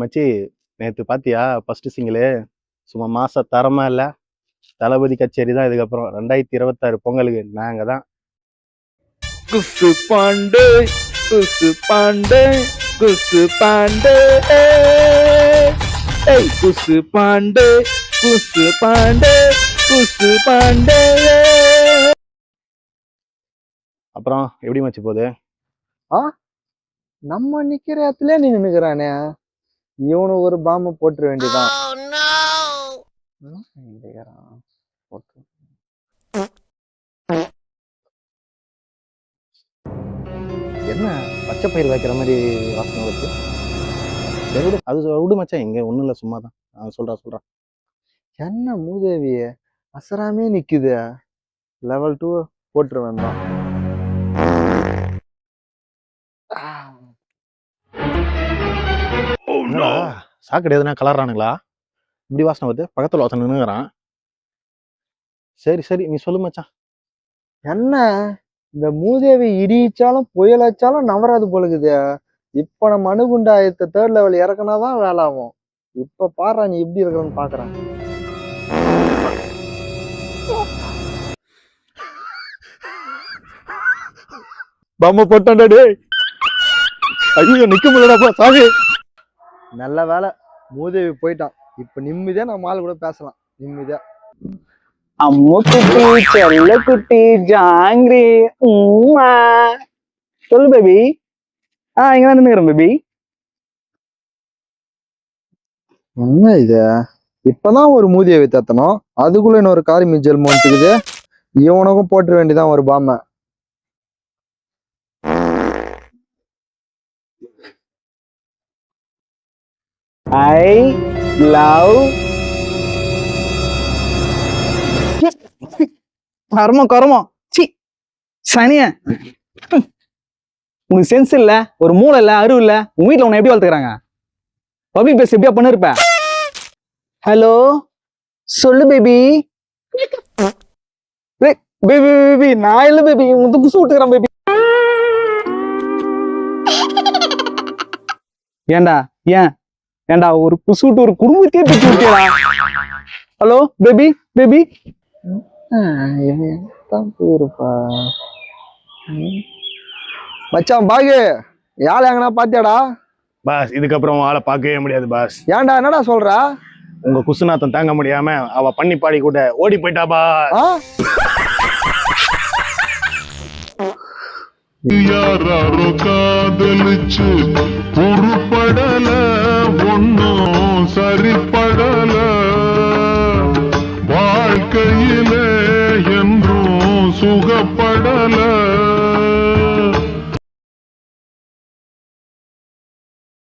மச்சி நேத்து பாத்தியா? ஃபர்ஸ்ட் சிங்கிளு சும்மா மாச தரமா இல்ல. தளபதி கச்சேரி தான் இதுக்கப்புறம். ரெண்டாயிரத்தி இருபத்தாறு பொங்கலுக்கு. நாங்க தான். குசு பாண்டே குசு பாண்டே குசு பாண்டே. ஏய் குசு பாண்டே குசு பாண்டே குசு பாண்டே. அப்புறம் எப்படி மச்சி போகுது? நம்ம நிக்கிற இடத்துல நீ நின்னுக்கிறானே. இவனு ஒரு பாம்பை போட்டுற வேண்டியதான். போட்டு. என்ன? பச்சை பயிர் வைக்கிற மாதிரி வாசனை வருது. சரி விடு. அது விடு மச்சான். இங்க ஒண்ணும் இல்ல சும்மா தான் நான் சொல்றேன் சொல்றேன் என்ன மூதேவி அசராமே நிக்குது. லெவல் டூ போட்டுரு வேண்டாம் என்னடா? சாக்கடை எதுனா கலர்றானுங்களா? இப்படி வாசனை வருது. பக்கத்துல ஒருத்தன் நின்னுங்கிறான் சரி சரி நீ சொல்லு மச்சான். என்ன? இந்த மூதேவி இடிச்சாலும் புயல் அடிச்சாலும் நவராது போலுக்குது. இப்ப நம்ம அணுகுண்ட ஆயத்த தேர்ட் லெவல் இறக்குனாதான் வேலை ஆகும் இப்ப பாரு நீ எப்படி இருக்கிறன்னு பாக்குறேன். பாம்பு போட்டான்டா டேய். ஐயோ நிக்க முடியலடா சாமி. நல்ல வேலை மூதேவி போயிட்டான். இப்ப நிம்மதியா நம்ம ஆள் கூட பேசலாம். நிம்மதியா. அம்மு குட்டி செல்ல குட்டி ஜாங்கிரி உம்மா. சொல்லு பேபி ஆ இங்க தான் நின்னுக்கிறேன் பேபி என்ன இது? இப்பதான் ஒரு மூதியை தத்தணும். அதுக்குள்ள இன்னொரு காரி மிஜல் மோன்ட்டுக்குது இவனுக்கும் போட்டுற வேண்டியதான் ஒரு பாம. ஐ லவ் கர்மம் கர்மம். சி சனிய. உனக்கு சென்ஸ் இல்ல ஒரு மூளை இல்ல அறிவு இல்ல உங்க வீட்ல உன்னை எப்படி வளர்த்துக்கிறாங்க? பப்ளிக் பேஸ் எப்படியா பண்ணிருப்ப? ஹலோ சொல்லு பேபி பேபி பேபி நான் இல்ல பேபி உங்க புதுசு விட்டுக்கிறேன் பேபி ஏண்டா ஏன்? ஏன்டா ஒரு புசு விட்டு ஒரு குடும்பத்தையே பிச்சு விட்டியடா? ஹலோ பேபி பேபி போயிருப்பா. மச்சான் பாகு யாழ் எங்கனா பாத்தியாடா? பாஸ் இதுக்கப்புறம் ஆளை பார்க்கவே முடியாது பாஸ். ஏன்டா என்னடா சொல்ற? உங்க குசுநாத்தம் தாங்க முடியாம அவ பண்ணி பாடி கூட ஓடி போயிட்டா பாஸ். ஆ? யாராரோ காதலிச்சு பொறுப்படல. ஒன்னும் சரிப்படல. வாழ்க்கையிலே என்றும் சுகப்படல.